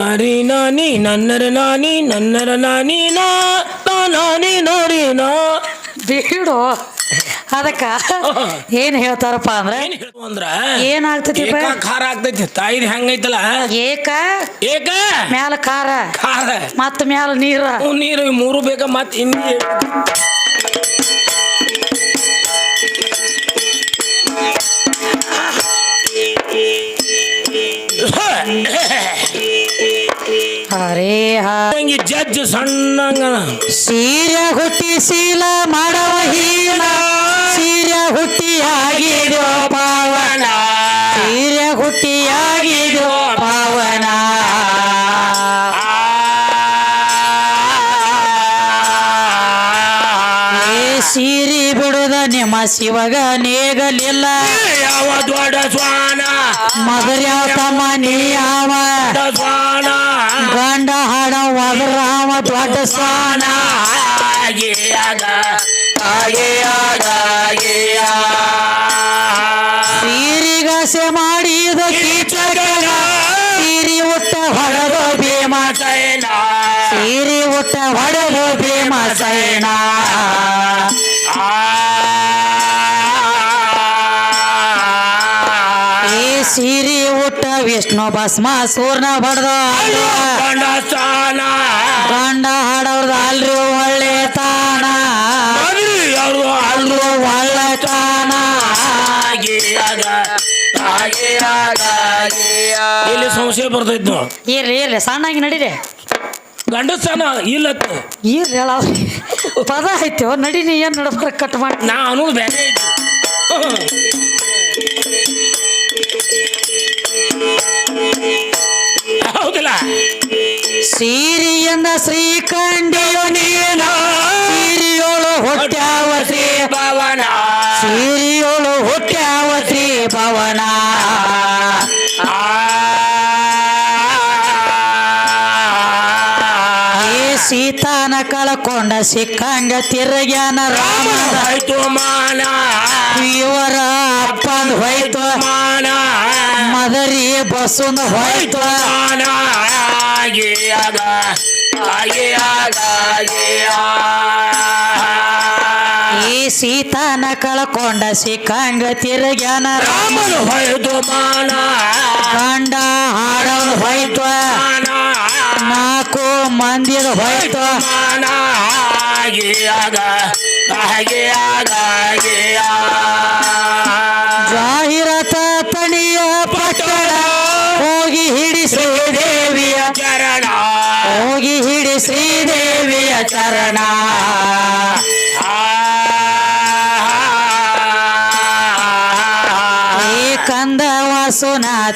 ನಾರಿ ನಾನಿ ನನ್ನರ ನಾನಿ ನನ್ನರ ನಾನಿ ನಾ ನಾನಿ ನಾರಿ ನಾ. ಬಿಡು. ಅದಕ್ಕ ಏನ್ ಹೇಳ್ತಾರಪ್ಪ ಅಂದ್ರೆ? ಏನ್ ಹೇಳ್ತು ಅಂದ್ರ ಏನಾಗ್ತೈತಿ ಏಕ ಖಾರ ಆಗ್ತೈತಿ. ತಾಯಿದ್ ಹೆಂಗೈತಲ್ಲ? ಏಕ? ಏಕ? ಮ್ಯಾಲ ಖಾರ. ಖಾರ. ಮತ್ತ ಮ್ಯಾಲ ನೀರ. ಅವು ನೀರು ಇವ್ ಮೂರು ಬೇಕ ಮತ್ ಇನ್ನಿ ಹರೇ ಹಂಗೆ ಜಜ್ಜ ಸಣ್ಣ ಸಣ್ಣಂಗ. ಸೀರೆ ಹುಟ್ಟಿ ಶೀಲ ಮಾಡವ ಹೀನ. ಸೀರೆ ಹುಟ್ಟಿಯಾಗಿದೋ ಪಾವನ. ಸೀರೆ ಹುಟ್ಟಿಯಾಗಿದೋ ಪಾವನ. ಸೀರಿ ಬಿಡುದ ನಿಮ್ಮ ಶಿವಗ ನೇಗಲಿಲ್ಲ. ಯಾವ ದೊಡ್ಡ ಸ್ವಾನ ಮಗರ್ಯಾವ ತಮ್ಮ ನೀ ಸೀರಿ ಊಟ ವಿಷ್ಣು ಭಸ್ಮ ಸೂರ್ಣ ಬಡ್ದ ಗಂಡ ಹಾಡವ್ರದ ಅಲ್ರಿ ಒಳ್ಳೆ ತಾಣ. ಯಾರು ಅಲ್ರು ಒಳ್ಳೆ ಆಗಿಯಾಗ ಇಲ್ಲಿ ಸಂಶಯ ಬರ್ತೈತಿ ಇರ್ರಿ ಇರ್ರಿ ಸಣ್ಣಾಗಿ ನಡೀರಿ. ಗಂಡಸ್ತಾನ ಇಲ್ಲ ಇರ್ರಿ ಹೇಳ ಪದ ಐತಿ ನಡಿ ನೀ ಏನ್ ನಡ್ಬಾರ ಕಟ್ ಮಾಡಿ. ನಾನು ಅನ್ನೋದು ಬೇರೆ ಐತಿ. ಹೌದಿಲ್ಲ? ಸೀರಿಯನ್ನ ಶ್ರೀಕಂಡಿಯು ನೀನ. ಸೀರಿಯೋಳು ಹೊಟ್ಟ್ಯಾವ ಶ್ರೀ ಭವನ ಸೀರಿಯೋಳು ಹುಟ್ಟ್ಯಾವ ಶ್ರೀ ಭವನ. ಸೀತಾನ ಕಳ್ಕೊಂಡ ಸಿಕ್ಕಂಗ ತಿರ್ಗ್ಯಾನ ರಾಮ ಹೋಯ್ತು ಮಾನ. ಇವರ ಅಪ್ಪಂದ ಹೋಯ್ತು. ಮಾನ. ಮದರಿ ಬಸುನ ಹೋಯ್ತು ಈ ಸೀತಾನ ಕಳ್ಕೊಂಡ ಸಿಕ್ಕಂಗ ತಿರುಗ್ಯಾನ ರಾಮನು ಹೊಯ್ದು ಮಾನ. ಕಂಡ ಹಾಡವನು ಹೊಯ್ತು. ನಾಲ್ಕು ಮಂದಿರ ಹೊಯ್ತು. ಮಾನ. ಆಗ ಹಾಗೆ ಆಗಿಯ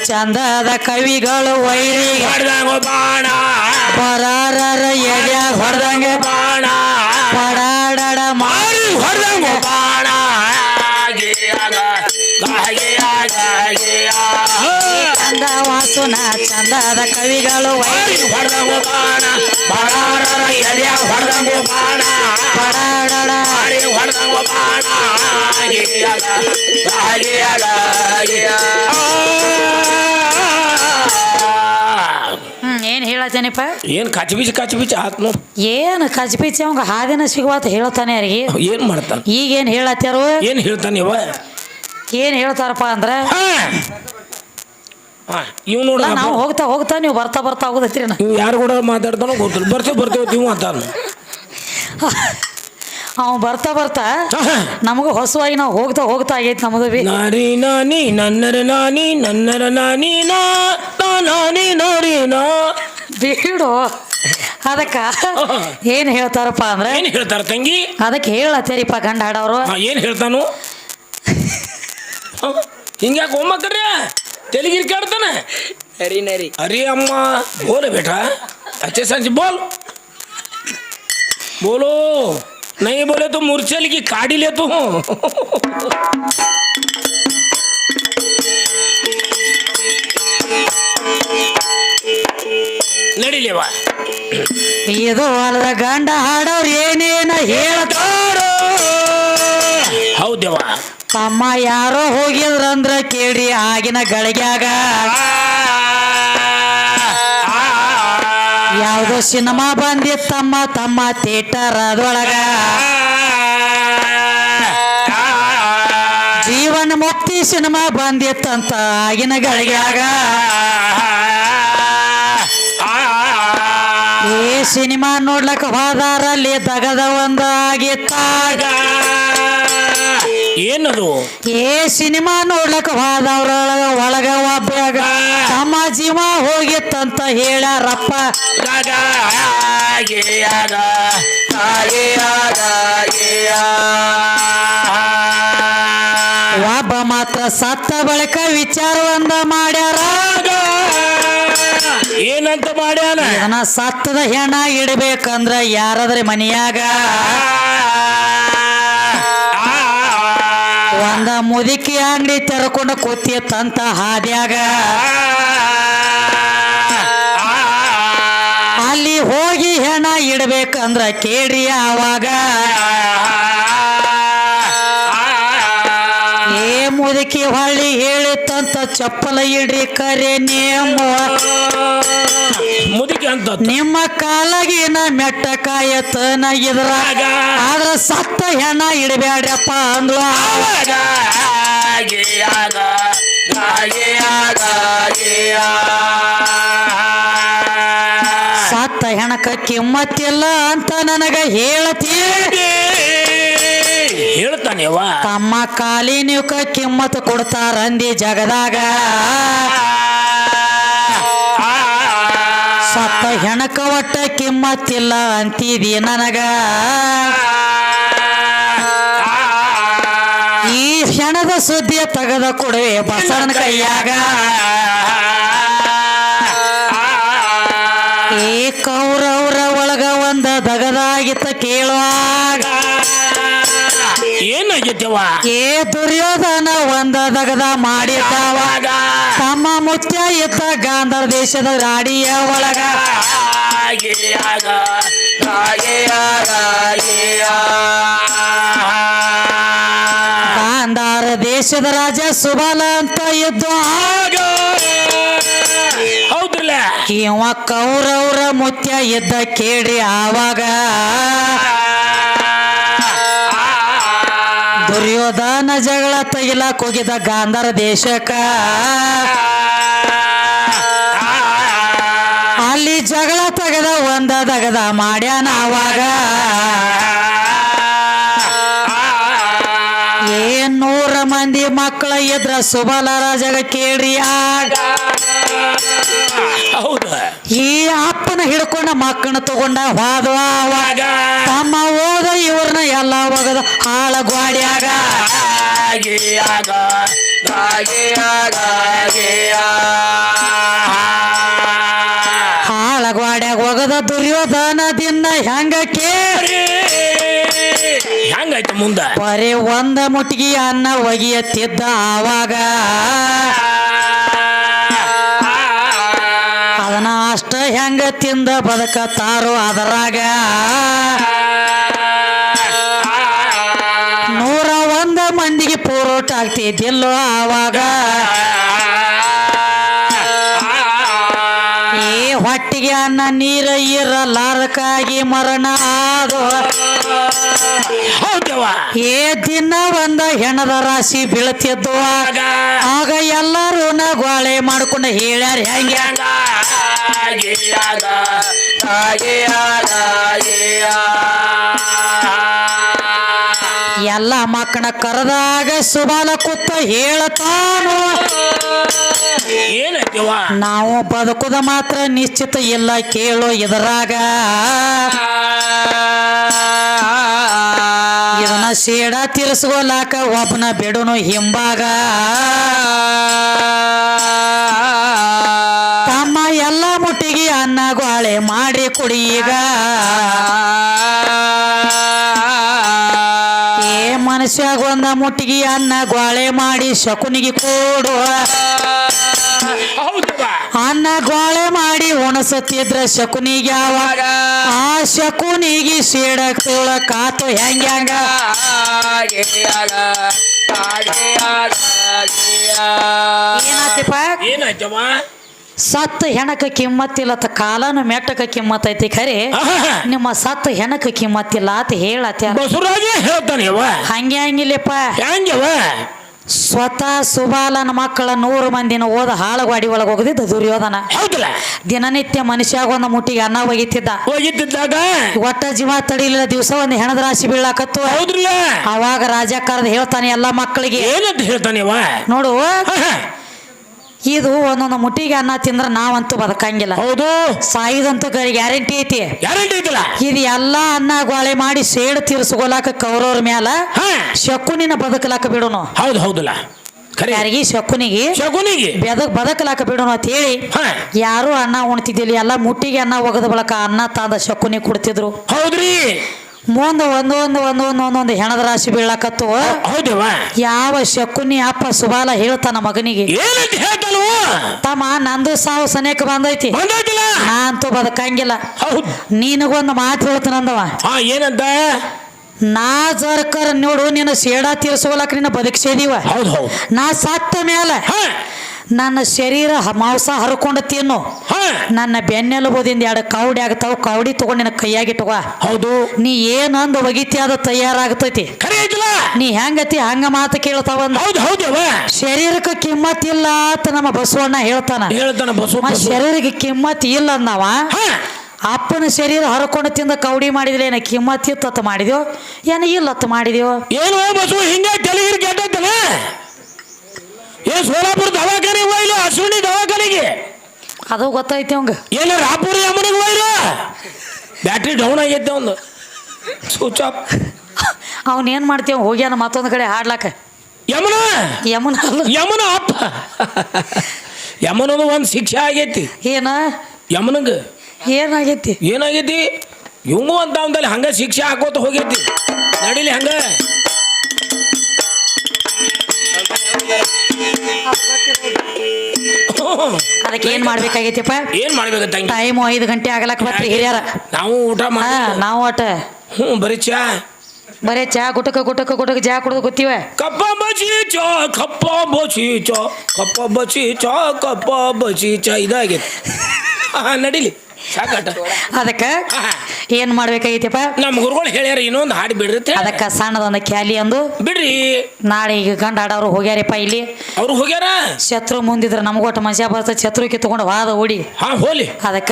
ಚಂದದ ಕವಿಗಳು ವೈರಿ. ಹೊಡೆದಂಗ ಬಾಣ. ಪರಾರರ ಎಡ್ಯಾಗ ಹೊಡೆದಂಗೆ ಬಾಣ. ಪಡಾಡಡ ಮಾರಿ ಹೊಡೆದಂಗ ಬಾಣ. ಚಂದ ವಾಸುನ ಚಂದದ ಕವಿಗಳು ವೈರಿ. ಹೊಡೆದಂಗ ಬಾಣ. ಪರಾರರ ಎದೆಯಾಗ ಹೊಡೆದಂಗ ಬಾಣ. ಪಡಾಡಡ ಮಾರಿ ಹೊಡೆದಂಗ ಬಾಣ ಏನ್ ಹೇಳತ್ತೇನಿಪ್ಪ? ಏನ್ ಕಚ್ ಬಿಚ್ ಕಚ್ ಬಿಚ್ ಆತ್ ನೋಡ್. ಏನು ಕಜ್ಪಿಚ್ಚಿ ಅವಂಗ ಹಾದಿನ ಸಿಗುವಾತ ಹೇಳ್ತಾನೆ ಅವ್ರಿಗೆ ಏನ್ ಮಾಡ್ತಾನ? ಈಗ ಏನ್ ಹೇಳತ್ತಾರ? ಏನ್ ಹೇಳ್ತಾನ ಇವ? ಏನ್ ಹೇಳ್ತಾರಪ್ಪ ಅಂದ್ರ? ಇವ್ ನೋಡ ನಾವು ಹೋಗ್ತಾ ಹೋಗ್ತಾ ನೀವು ಬರ್ತಾ ಬರ್ತಾ ಹೋಗುದತ್ತೀರಿ ಇವ್ ಯಾರು ಕೂಡ ಮಾತಾಡ್ತಾನೋ ಗೊತ್ತಿಲ್ಲ. ಬರ್ತೇವೆ ಬರ್ತೇವೆ ನೀವು ಅಂತಾನ. ಅವ ಬರ್ತಾ ಬರ್ತಾ ನಮಗೂ ಹೊಸವಾಗಿ ನಾವು ಹೋಗ್ತಾ ಹೋಗ್ತಾ ಆಗೈತೆ ನಮ್ದು ಬಿ ನಾರಿ ನಾನಿ ನನ್ನರ ನಾನಿ ನನ್ನರ ನಾನಿ ನಾ ನಾ ನಾನಿ ನಾರಿ ನಾ ಬೇಡೋ. ಅದಕ್ಕ ಏನ್ ಹೇಳ್ತಾರಪ್ಪ ಅಂದ್ರೆ? ಏನ್ ಹೇಳ್ತಾರ ತಂಗಿ? ಅದಕ್ಕೆ ಹೇಳತ್ತೇರಿಪ್ಪ ಗಂಡ ಹಾಡೋರು. ಆ, ಏನ್ ಹೇಳ್ತಾನು? ಹಿಂಗ್ಯಾಕೆ ಹೋಮಕ್ಕರ್ರಿ ತೆಲಿಗಿರಿ ಕೇಳ್ತಾನೆ. ನರಿ ನರಿ. ಅರಿ ಅಮ್ಮ ಬೋಲ ಬೇಟ ಅಚ್ಚೆ ಸಂಜೆ ಬೋಲ್. ಬೋಲೋ. नहीं बोले तो मूर्छल की काढ़ी ले तू ನಡಿಲೇವಾ ಇದು ಅಲ್ಲದ ಗಂಡ ಹಾಡವ್ರು ಏನೇನ ಹೇಳ್ತಾರೋ ಹೌದೇವಾ ತಮ್ಮ ಯಾರೋ ಹೋಗಿದ್ರಂದ್ರ ಕೇಳಿ ಆಗಿನ ಗಳಿಗ್ಯಾಗ ಯಾವ್ದೋ ಸಿನಿಮಾ ಬಂದಿತ್ತಮ್ಮ ತಮ್ಮ ಥಿಯೇಟರ್ ಅದೊಳಗ ಜೀವನ ಮುಕ್ತಿ ಸಿನಿಮಾ ಬಂದಿತ್ತಂತ ಆಗಿನ ಗಳಿಗ್ಯಾಗ ಈ ಸಿನಿಮಾ ನೋಡ್ಲಕ್ಕ ಹೋದಾರಲ್ಲಿ ತಗದ ಒಂದ ಆಗಿತ್ತಾಗ ಏನದು? ಏ ಸಿನಿಮಾ ನೋಡ್ಲಕ್ಕ ಹೋದವ್ರ ಒಳಗ ಒಬ್ಬಾಗ ತಮ್ಮ ಜೀವ ಹೋಗಿತ್ತಂತ ಹೇಳ್ಯಾರಪ್ಪ. ಒಬ್ಬ ಮಾತ್ರ ಸತ್ತ ಬಳಿಕ ವಿಚಾರವಂದ ಮಾಡ್ಯಾರ. ಏನಂತ ಮಾಡ್ಯಾನ? ಸತ್ತದ ಹೆಣ ಇಡಬೇಕಂದ್ರ ಯಾರಾದ್ರೆ ಮನಿಯಾಗ? ಮುದುಕಿ ಅಂಗಡಿ ತೆರಕೊಂಡು ಕೂತಿತ್ತಂತ ಹಾದ್ಯಾಗ? ಅಲ್ಲಿ ಹೋಗಿ ಹೆಣ ಇಡ್ಬೇಕಂದ್ರ ಕೇಳಿ ಆವಾಗ. ಮುದುಕಿ ಹೊಳ್ಳಿ ಹೇಳುತ್ತಂತ ಚಪ್ಪಲ ಇಡ್ರಿ ಕರೆ ನೇಮ. ಮುದುಕಿ ಅಂತ. ನಿಮ್ಮ ಕಾಲಗಿನ ಮೆಟ್ಟ ಕಾಯತನ ಇದ್ರಾಗ ಆದ್ರ ಸತ್ತ ಹೆಣ ಇಡಬೇಡ್ರಪ್ಪ ಅಂದ್ಲು. ಸತ್ತ ಹೆಣಕ ಕಿಮ್ಮತ್ತಿಲ್ಲ ಅಂತ ನನಗ ಹೇಳತಿ ಹೇಳ್ತಾನೆವ ತಮ್ಮ ಕಾಲಿನಕ ಕಿಮ್ಮತ್ ಕೊಡ್ತಾರ ಅಂದಿ ಜಗದಾಗ. ಸತ್ತ ಹೆಣಕ ಒಟ್ಟ ಕಿಮ್ಮತ್ತಿಲ್ಲ ಅಂತಿದಿ ನನಗ. ಈ ಹೆಣದ ಸುದ್ದಿಯ ತೆಗೆದ ಕೊಡುವೆ ಬಸವನ ಕೈಯಾಗ. ಈ ಕೌರವ್ರ ಒಳಗ ಒಂದ ದಗದಾಗಿತ್ತ ಕೇಳುವಾಗ ಏನಾಗೈತೆವ ಏ ದುರ್ಯೋಧನ ಒಂದ ದಗದ ಮಾಡಿದ್ದಾವ. ತಮ್ಮ ಮುತ್ಯ ಇತ್ತ ಗಾಂಧಾರ ದೇಶದ ರಾಡಿಯ ಒಳಗ. ಗಾಂಧಾರ ದೇಶದ ರಾಜ ಸುಬಲ ಅಂತ ಇದ್ದು ಆಗ. ಹೌದ್ರಲ್ಲ? ಇವ ಕೌರವ್ರ ಮುತ್ಯ ಇದ್ದ ಕೇಳ್ರಿ ಆವಾಗ. ದುರ್ಯೋಧನ ಜಗಳ ತೆಗಿಲಾಕ್ ಹೋಗಿದ ಗಾಂಧಾರ ದೇಶಕ್ಕ. ಅಲ್ಲಿ ಜಗಳ ತೆಗೆದ, ಒಂದ ದಗದ ಮಾಡ್ಯಾನ ಅವಾಗ. ಏನ್ ನೂರ ಮಂದಿ ಮಕ್ಕಳ ಇದ್ರ ಸುಬಲ ರಾಜಗ ಕೇಳ್ರಿ ಆಗ. ಅಪ್ಪನ ಹಿಡ್ಕೊಂಡ ಮಕ್ಕಳನ್ನ ತಗೊಂಡ ಹೋದವಾಗ ತಮ್ಮ ಓದ ಇವ್ರನ್ನ ಎಲ್ಲ ಒಗದ ಹಾಳ ಗ್ವಾಡಿಯಾಗ. ಹಾಳ ಗ್ವಾಡ್ಯಾಗ ಒಗದ ದುರ್ಯೋಧನದಿಂದ ಹೆಂಗ ಕೇಳಿ ಹೆಂಗಾಯ್ತು ಮುಂದ? ಬರೀ ಒಂದ ಮುಟ್ಟಿಗೆ ಅನ್ನ ಒಗಿಯತ್ತಿದ್ದ ಆವಾಗ ಅಷ್ಟ ಹೆಂಗ ತಿಂದ ಬದುಕತ್ತಾರೋ ಅದರಾಗ ನೂರ ಒಂದ ಮಂದಿಗೆ ಪೂರೋಟ ಆಗ್ತಿದ್ದಿಲ್ಲೋ ಆವಾಗ. ಈ ಹೊಟ್ಟಿಗೆ ಅನ್ನ ನೀರ ಇರಲಾರಕ್ಕಾಗಿ ಮರಣ ಆದೋ. ಏ ದಿನ ಒಂದ ಹೆಣದ ರಾಶಿ ಬೀಳ್ತಿದ್ದು. ಆಗ ಆಗ ಎಲ್ಲರೂ ಗೋಳೆ ಮಾಡ್ಕೊಂಡು ಹೇಳ್ಯಾರ ಹೆಂಗೆ? ಎಲ್ಲ ಮಕ್ಕಳ ಕರೆದಾಗ ಸುಬಾಲ ಕುತ್ತ ಹೇಳ್ತಾನು. ನಾವು ಬದುಕುದ ಮಾತ್ರ ನಿಶ್ಚಿತ ಇಲ್ಲ ಕೇಳು ಇದರಾಗ. ಇದನ್ನ ಸೇಡ ತೀರಿಸ್ಕೊಲಾಕ ಒಬ್ಬನ ಬಿಡುನು ಹಿಂಬಾಗ ಗೋಳೆ ಮಾಡಿ ಕುಡಿ ಈಗ. ಏ ಮನುಷ್ಯಾಗ ಒಂದ ಮುಟ್ಟಿಗೆ ಅನ್ನ ಗೋಳೆ ಮಾಡಿ ಶಕುನಿಗೆ ಕೊಡು. ಅನ್ನ ಗೋಳೆ ಮಾಡಿ ಉಣಸತ್ತಿದ್ರ ಶಕುನಿಗೆ ಯಾವಾಗ? ಆ ಶಕುನಿಗೆ ಸೇಡ ಕಾತು ಹೆಂಗ್ಯಾಂಗ ಏನಾಯ್ತಪ್ಪ? ಗೇಯಾಗ ಸತ್ತ ಹೆಣಕ ಕಿಮ್ಮತ್ತಿಲ್ಲತ್ತ ಕಾಲನ ಮೆಟ್ಟಕ ಕಿಮ್ಮತ್ತೈತಿ ಖರೆ. ಆಹಾ. ನಿಮ್ಮ ಸತ್ತ ಹೆಣಕ ಕಿಮ್ಮತ್ತಿಲ್ಲ ಅಂತ ಹೇಳತ್ತ ಹೇಳ್ತಾನೆ ಹಂಗೆ ಹಂಗಿಲ್ಲಪ್ಪ. ಹೆಂಗವ ಸ್ವತಃ ಸುಬಾಲನ ಮಕ್ಕಳ ನೂರು ಮಂದಿನ ಓದ ಹಾಳಗಾಡಿ ಒಳಗೆ ಹೋಗದಿದ್ದ ದುರ್ಯೋಧನ. ಹೌದಲ್ಲ? ದಿನನಿತ್ಯ ಮನುಷ್ಯಾಗ ಒಂದು ಮುಟ್ಟಿಗೆ ಅನ್ನ ಒಗಿತಿದ್ದ. ಒಟ್ಟ ಜೀವ ತಡಿಲಿಲ್ಲ ದಿವಸ ಒಂದು ಹೆಣದ ರಾಶಿ ಬೀಳಾಕತ್ತು. ಅವಾಗ ರಾಜಕಾರದ ಕರೆದು ಹೇಳ್ತಾನೆ ಎಲ್ಲ ಮಕ್ಕಳಿಗೆ. ಹೇಳ್ತಾನೆ ನೋಡು. ಇದು ಒಂದೊಂದು ಮುಟ್ಟಿಗೆ ಅನ್ನ ತಿಂದ್ರೆ ನಾವಂತೂ ಬದುಕಂಗಿಲ್ಲ. ಹೌದು. ಸಾಯಿದಂತೂ ಗ್ಯಾರಂಟಿ ಐತಿ. ಗ್ಯಾರಂಟಿ ಐತಿಲ್ಲ? ಇದು ಎಲ್ಲಾ ಅನ್ನ ಗೋಳೆ ಮಾಡಿ ಸೇಡು ತೀರ್ಸ್ಕೊಲಾಕ ಕೌರವ್ರ ಮ್ಯಾಲ ಶಕುನಿನ ಬದುಕಲಾಕ ಬಿಡೋನು. ಹೌದು ಹೌದಲ್ಲ. ಯಾರಿಗೆ? ಶಕುನಿಗೆ. ಶಕುನಿಗೆ. ಬೆದಕ್ ಬದಕಲಾಕ ಬಿಡೋಣ ಅಂತ ಹೇಳಿ ಯಾರು ಅನ್ನ ಉಣ್ತಿದ್ದಿಲ್ಲ. ಎಲ್ಲ ಮುಟ್ಟಿಗೆ ಅನ್ನ ಒಗದ ಬಳಕ ಅನ್ನ ತಂದ ಶಕುನಿ ಕೊಡ್ತಿದ್ರು. ಹೌದ್ರಿ. ಮುಂದ ಒಂದೊಂದು ಒಂದೊಂದು ಒಂದೊಂದು ಹೆಣದ ರಾಶಿ ಬೀಳಕತ್ತು. ಹೌದವ? ಯಾವ ಶಕುನಿ ಅಪ್ಪ ಸುಬಾಲ ಹೇಳ್ತಾನ ಮಗನಿಗೆ. ಏನಂತ ಹೇಳ್ತಾನು ತಮ್ಮ ನಂದು ಸಾವು ಸನೇಕ ಬಂದೈತಿ. ಬಂದೈತಿಲ್ಲ? ನಾ ಅಂತೂ ಬದುಕಂಗಿಲ್ಲ. ನಿನಗೊಂದು ಮಾತು ಹೇಳ್ತಾನಂದವ ಏನಂತ? ನಾ ಜರ್ಕರ್ ನೋಡು ನಿನ್ನ ಸೇಡಾ ತೀರ್ಸ್ಕೊಳಕ್ ನಿನ್ನ ಬದುಕ್ಸಿದೀವ. ಹೌದು ನಾ ಸತ್ತ ಮೇಲೆ ನನ್ನ ಶರೀರ ಮಾಂಸ ಹರ್ಕೊಂಡು ತಿನ್ನು ನನ್ನ ಬೆನ್ನೆಲುಬೋದಿಂದ ಎರಡು ಕೌಡಿ ಆಗ್ತಾವ ಕೌಡಿ ತಗೊಂಡು ನಿನ್ನ ಕೈಯಾಗಿಟ್ಟುವ ಹೌದು. ನೀ ಏನಂದು ಒಗಿತಿ ಅದು ತಯಾರಾಗ್ತೈತಿ? ನೀ ಹೆಂಗತಿ ಹಂಗ ಮಾತು ಕೇಳ್ತಾವ ಶರೀರಕ್ಕೆ ಕಿಮ್ಮತ್ ಕಿಮ್ಮತ್ತಿಲ್ಲ ಅಂತ ನಮ್ಮ ಬಸವಣ್ಣ ಹೇಳ್ತಾನ. ಶರೀರಕ್ಕೆ ಕಿಮ್ಮತ್ ಇಲ್ಲ ಅಂದವ. ಅಪ್ಪನ ಶರೀರ ಹರ್ಕೊಂಡು ತಿಂದ ಕೌಡಿ ಮಾಡಿದ್ರೆ ಏನ ಕಿಮ್ಮತ್ ಇತ್ತತ್ತ ಮಾಡಿದ್ಯೋ? ಏನ ಇಲ್ಲತ್ತ ಮಾಡಿದ್ಯೋ? ಏನು ಬಸವ ಹಿಂಗೆ ಏ ಸೋಲಾಪುರ ದವಾಖಾನೆ ಹೋಯ್ಲ ಅಶ್ವಿನಿ ದವಾಖಾನೆಗೆ? ಅದು ಗೊತ್ತೈತಿ ಅವಂಗ. ಏನ ರಾಪುರ ಯಮನಿಗೆ ಹೋಯ್ಲ ಬ್ಯಾಟ್ರಿ ಡೌನ್ ಆಗೈತೆ ಒಂದು ಸ್ವಿಚ್ ಆಫ್ ಅವನ್ ಏನ್ ಮಾಡ್ತೀವ ಹೋಗ್ಯಾನ ಮತ್ತೊಂದು ಕಡೆ ಹಾಡ್ಲಾಕ. ಯಮನ? ಯಮನ ಯಮನ ಅಪ್ಪ. ಯಮನದು ಒಂದು ಶಿಕ್ಷೆ ಆಗೈತಿ. ಏನ? ಯಮನಗ. ಏನಾಗೈತಿ? ಏನಾಗೈತಿ? ಇವನು ಅಂತ ಒಂದಲ್ಲಿ ಹಂಗ ಶಿಕ್ಷೆ ಹಾಕೋತ ಹೋಗೈತಿ. ನಡಿಲಿ ಹಂಗ. ಅದಕ್ಕೆ ಏನ್ ಮಾಡ್ಬೇಕಾಗೈತಿಪ್ಪ? ಏನ್ ಮಾಡ್ಬೇಕಂತ ಟೈಮ್ ಐದು ಗಂಟೆ ಆಗಲಕ್ ಬರ್ತೀವಿ ಹಿರಿಯರ. ನಾವು ಊಟ ಹಾ ಮಾಡಿ ನಾವು ಊಟ. ಹ್ಞೂ ಬರೀ ಚಾ? ಬರೇ ಚಾ ಗುಟಕ ಗುಟಕ ಗುಟಕ ಚಾ ಕುಡ್ದು ಗೊತ್ತೀವ ಕಪ್ಪ ಬಚಿ ಚಾ ಕಪ್ಪ ಬಚಿ ಚಾ ಕಪ್ಪ ಬಚಿ ಚಾ ಕಪ್ಪ ಬಚಿ ಚಾ ಇದಾಗೈತೆ. ಹಾ ನಡಿಲಿ. ಸಾಕಾಟ ಅದಕ್ಕ ಏನ್ ಮಾಡ್ಬೇಕಾಗೈತಿಪ್ಪ ನಮ್ಮ ಗುರುಗಳು ಹೇಳ್ಯಾರ ಇನ್ನೊಂದು ಹಾಡು ಬಿಡ್ರಿ ಅದಕ್ಕೆ. ಅದಕ್ಕ ಸಣ್ಣದೊಂದು ಕ್ಯಾಲಿ ಅಂದು. ಬಿಡ್ರಿ. ನಾಳೆ ಈಗ ಗಂಡ ಆಡವ್ರು ಹೋಗ್ಯಾರಪ್ಪ ಇಲ್ಲಿ. ಅವ್ರು ಹೋಗ್ಯಾರ? ಶತ್ರು ಮುಂದಿದ್ರೆ ನಮಗೊಟ್ಟು ಮನುಷ್ಯ ಬರ್ತ ಶತ್ರು ಕಿತ್ಕೊಂಡು ವಾದ ಓಡಿ. ಹಾ ಹೋಲಿ. ಅದಕ್ಕ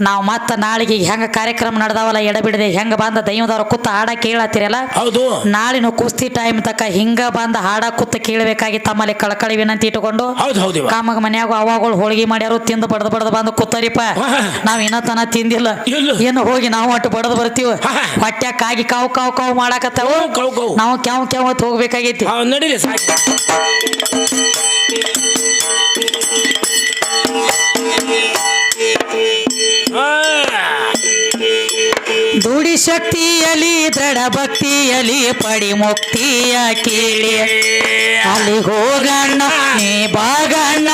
ನಾವು ಮತ್ತೆ ನಾಳೆಗೆ ಹೆಂಗ ಕಾರ್ಯಕ್ರಮ ನಡೆದಾವಲ್ಲ ಎಡಬಿಡದೆ ಹೆಂಗ ಬಂದ ದೈವದವ್ರ ಕುತ್ತ ಹಾಡ ಕೇಳತ್ತೀರಲ್ಲ? ಹೌದು. ನಾಳಿನ ಕುಸ್ತಿ ಟೈಮ್ ತಕ್ಕ ಹಿಂಗ ಬಂದ ಹಾಡ ಕುತ್ತ ಕೇಳಬೇಕಾಗಿ ತಮ್ಮಲ್ಲಿ ಕಳಕಳಿ ವಿನಂತಿ ಇಟ್ಟುಕೊಂಡು ಹೌದು ಹೌದು ಕಾಮಗ ಮನ್ಯಾಗ ಅವಾಗಳು ಹೋಳಿಗೆ ಮಾಡ್ಯಾರು ತಿಂದು ಬಡದ ಬಡ್ದು ಬಂದು ಕೂತಾರಿಪ್ಪ. ನಾವ್ ಇನ್ನ ತನ ತಿಂದಿಲ್ಲ. ಇಲ್ಲ. ಏನು ಹೋಗಿ ನಾವು ಅಟ್ಟು ಬಡದ್ ಬರ್ತೀವ. ಹೊಟ್ಯಾಗ ಕಾಗಿ ಕಾವ್ ಕಾವು ಕಾವು ಮಾಡಾಕತ್ತಾವ. ಕಾವು. ನಾವು ಕ್ಯಾವ್ ಕ್ಯಾವ್ ಅಂತ ಹೋಗ್ಬೇಕಾಗೈತಿ. ಹಾ ಶಕ್ತಿ ಸಾಕು. ಹಾ. ದುಡಿ ಶಕ್ತಿಯಲಿ ದೃಢ ಭಕ್ತಿಯಲಿ ಪಡಿ ಮುಕ್ತಿಯ ಕೇಳಿ. ಅಲ್ಲಿ ಹೋಗಣ್ಣ ನೀ ಬಾಗಣ್ಣ.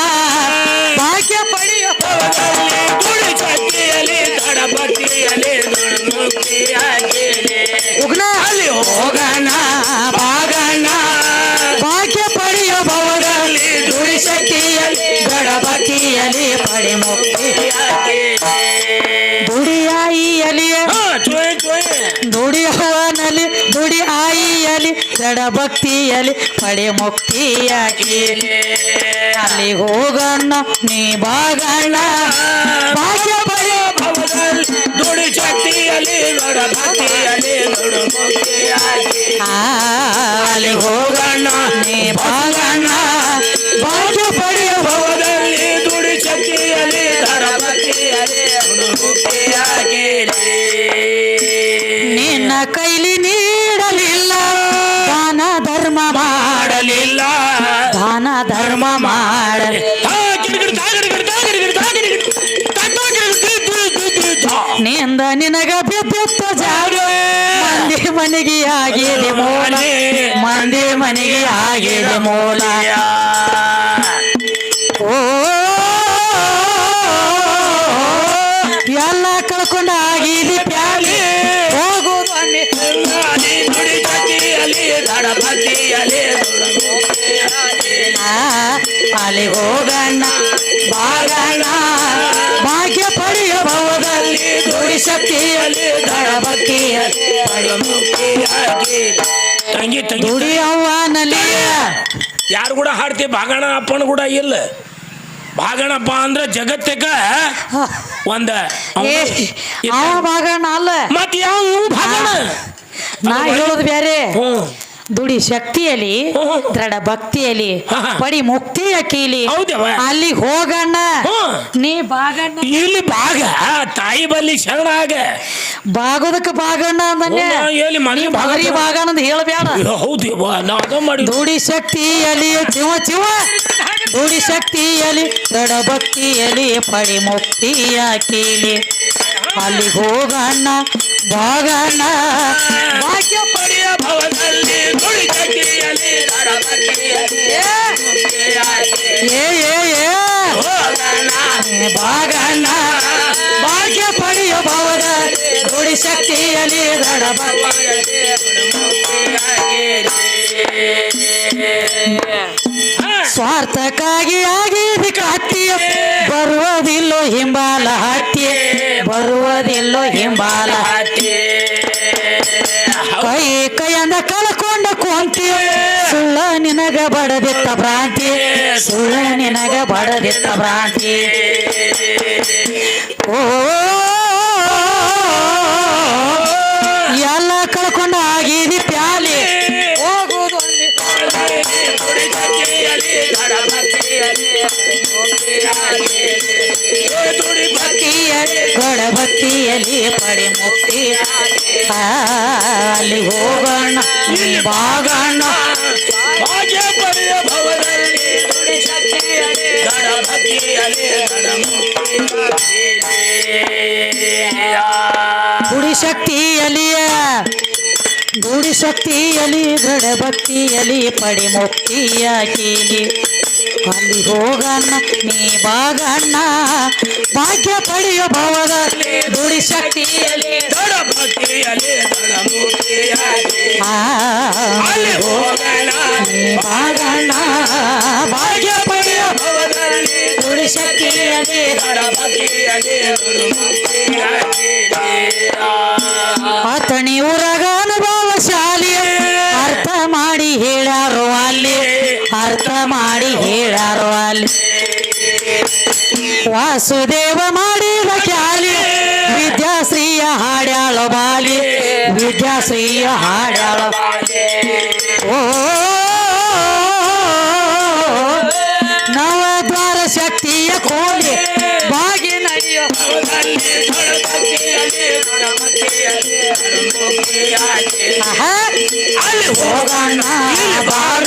ಆಯಿಯಲಿ ಹಾ ಚೋಯ್ ಚೋಯ್ ದುಡಿ ಹವನಲ್ಲಿ ದುಡಿ ಆಯಿಯಲಿ ದೃಢ ಭಕ್ತಿಯಲಿ ಪಡೆ ಮುಕ್ತಿಯಾಗಿ ಅಲ್ಲಿ ಹೋಗಣ್ಣ ನೀ ಬಾಗಣ್ಣ ಭಾಗ್ಯ ಪಡೆಯೋ ಭವದಲ್ಲಿ ದುಡಿ ಶಕ್ತಿಯಲ್ಲಿ ದಡ ಭಕ್ತಿಯಲ್ಲಿ ದುಡು ಮುಕ್ತಿಯಾಗಿ ಆ, ಅಲ್ಲಿ ಹೋಗಣ್ಣ ನೀ ಬಾಗಣ್ಣ ಭಾಗ್ಯ ಪಡೆಯೋ ಮುಕ್ತಿಯಾಗಿರಿ. ನಿನ್ನ ಕೈಲಿ ನೀಡಲಿಲ್ಲ. ದಾನ ಧರ್ಮ ಮಾಡಲಿಲ್ಲ. ದಾನ ಧರ್ಮ ಮಾಡಲಿ. ನಿಂದ ನಿನಗ ಬಿದ್ದಿತ್ತ ಜಾಗ ಮಂದಿ ಮನೆಗೆ ಆಗಿದೆ ಮೂಲ ಮಂದಿ ಮನೆಗೆ ಆಗಿದೆ ಮೂಲ ಅಲ್ಲಿ ಹೋಗಣ್ಣ ಬಾಗಣ್ಣ. ಭಾಗ್ಯ ಪಡೆಯಬಹುದಲ್ಲಿ ದುಡಿ ಶಕ್ತಿಯಲ್ಲಿ ಮುಕ್ತಿಯಾಗಿ ತಂಗಿ ತಂಗಿ ದುಡಿ ಅವ್ವನಲ್ಲಿ ಯಾರು ಕೂಡ ಹಾಡ್ತಿ ಭಾಗಣ ಅಪ್ಪನ ಕೂಡ ಇಲ್ಲ. ಭಾಗಣಪ್ಪ ಅಂದ್ರೆ ಜಗತ್ತಕ ಒಂದ ಏ ಅವ ಭಾಗಣ ಅಲ್ಲ. ಮತ್ ಯಾವ ಇವ್ ಭಾಗಣ ನಾ ಹೇಳೋದು ಬೇರೆ. ಹ್ಮ್. ದುಡಿ ಶಕ್ತಿಯಲ್ಲಿ. ದೃಢ ಭಕ್ತಿಯಲ್ಲಿ. ಪಡಿ ಮುಕ್ತಿಯ ಕೀಲಿ. ಹೌದವ್ವ. ಅಲ್ಲಿ ಹೋಗಣ್ಣ. ಹ್ಮ್. ನೀ ಬಾಗಣ್ಣ. ಇಲ್ಲಿ ಭಾಗ ತಾಯಿ ಬಲ್ಲಿ ಶರಣ ಆಗ. ಬಾಗೋದಕ್ಕೆ ಬಾಗಣ್ಣ ಹ್ಮ್, ನಾ ಎಲ್ಲಿ ಮನೆ ಭಾಗ ಬಾಗಣ್ಣ ಅಂತ ಹೇಳಬೇಡ. ಹೌದು ನಾ ಅದ ಮಾಡಿ ದುಡಿ ಶಕ್ತಿಯಲ್ಲಿ ಚಿವ ಚಿವ. ದುಡಿ ಶಕ್ತಿಯಲ್ಲಿ ದೃಢ ಭಕ್ತಿಯಲ್ಲಿ ಪಡಿ ಮುಕ್ತಿಯ ಕೀಲಿ. ಅಲ್ಲಿ ಹೋಗಣ್ಣ ಬಾಗಣ್ಣ. ಭಾಗ್ಯ ಪಡೆಯ ಭವದಲ್ಲಿ ಏ ಏ ಏ. ಬಾಗಣ್ಣ. ಭಾಗ್ಯ ಪಡೆಯ ಭಾವದ ನುಡಿ ಶಕ್ತಿಯಲ್ಲಿ ದೃಢ ಸುಳ್ಳ ನಿನಗ ಬಡದಿತ್ತ ಭ್ರಾಂತಿ. ಓ, ಎಲ್ಲ ಕಳ್ಕೊಂಡ ಆಗಿದಿ ಪ್ಯಾಲಿ. ಹೋಗುವುದು ಪಡಿ ಮುಕ್ತಿ. ಅಲ್ಲಿ ಹೋಗೋಣ ಬಾಗಣ್ಣ ಶಕ್ತಿಯಲಿಯ ಗುಡಿ ಶಕ್ತಿಯಲಿ ದೃಢ ಭಕ್ತಿಯಲಿ ಪಡಿ ಮುಕ್ತಿಯ ಕೀಲಿ ಅಲ್ಲಿ ಹೋಗಣ್ಣ ನೀ ಬಾಗಣ್ಣ ಭಾಗ್ಯ ಪಡೆಯ ಭವದಲ್ಲಿ ಗುಡಿ ಶಕ್ತಿಯಲಿ ದಡ ಭಕ್ತಿಯಲ್ಲಿ ದಡ ಮುಕ್ತಿಯಾಗಿ ಆ, ಅಲ್ಲಿ ಹೋಗೋಣ ನೀ ಬಾಗಣ್ಣ ಭಾಗ್ಯ ಪಡೆಯ ಭವದಲ್ಲಿ ಗುಡಿ ಶಕ್ತಿಯಲಿ ದಡ ಭಕ್ತಿಯಲ್ಲಿ ದಡ ಮುಕ್ತಿಯಾಗಿ ಆತಣಿ ವಾಸುದೇವ ಮಾಡಿದ ಖ್ಯಾಲಿ ವಿದ್ಯಾಶ್ರೀಯ ಹಾಡ್ಯಾಳ ಬಾಲಿ ವಿದ್ಯಾಶ್ರೀಯ ಹಾಡ್ಯಾಳ ಓ ನವದ್ವಾರ ಶಕ್ತಿಯ ಕೋಲಿ ಬಾಗಿ ನಡೆಯೋ ಭವದಲ್ಲಿ ದಡ ಭಕ್ತಿಯಲ್ಲಿ ದಡ ಭಕ್ತಿಯಲ್ಲಿ ದಡ ಮುಕ್ತಿಯಾಗಿ ಆಹಾ. ಅಲ್ಲಿ ಹೋಗೋಣ ಬಾಣ